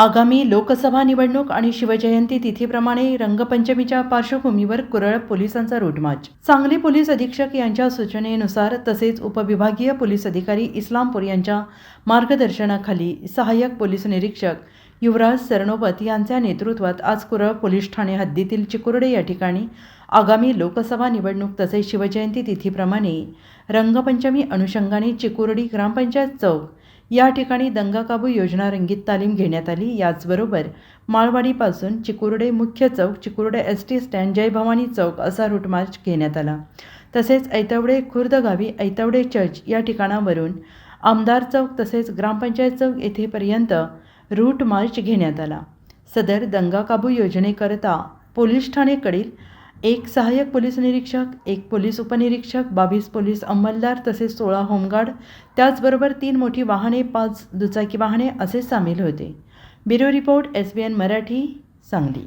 आगामी लोकसभा निवडणूक आणि शिवजयंती तिथीप्रमाणे रंगपंचमीच्या पार्श्वभूमीवर कुरळ पोलिसांचा रूट मार्च सांगली पोलीस अधीक्षक यांच्या सूचनेनुसार तसेच उपविभागीय पोलीस अधिकारी इस्लामपूर यांच्या मार्गदर्शनाखाली सहाय्यक पोलीस निरीक्षक युवराज सरनोबत यांच्या नेतृत्वात आज कुरळ पोलीस ठाणे हद्दीतील चिकुर्डे या ठिकाणी आगामी लोकसभा निवडणूक तसेच शिवजयंती तिथीप्रमाणे रंगपंचमी अनुषंगाने चिकुर्डी ग्रामपंचायत चौक या ठिकाणी दंगाकाबू योजना रंगीत तालीम घेण्यात आली. याचबरोबर माळवाडीपासून चिकुर्डे मुख्य चौक Chikurde S T stand Jai Bhavani चौक असा रूट मार्च घेण्यात आला. तसेच ऐतवडे खुर्द गावी ऐतवडे चर्च या ठिकाणावरून आमदार चौक तसेच ग्रामपंचायत चौक येथेपर्यंत रूट मार्च घेण्यात आला. सदर दंगाकाबू योजनेकरता पोलीस ठाणेकडील एक सहाय्यक पोलीस निरीक्षक एक पोलीस उपनिरीक्षक बावीस पोलीस अंमलदार तसेच सोळा होमगार्ड त्याचबरोबर तीन मोठी वाहने पाच दुचाकी वाहने असे सामील होते. Bureau report S B N Marathi Sangli.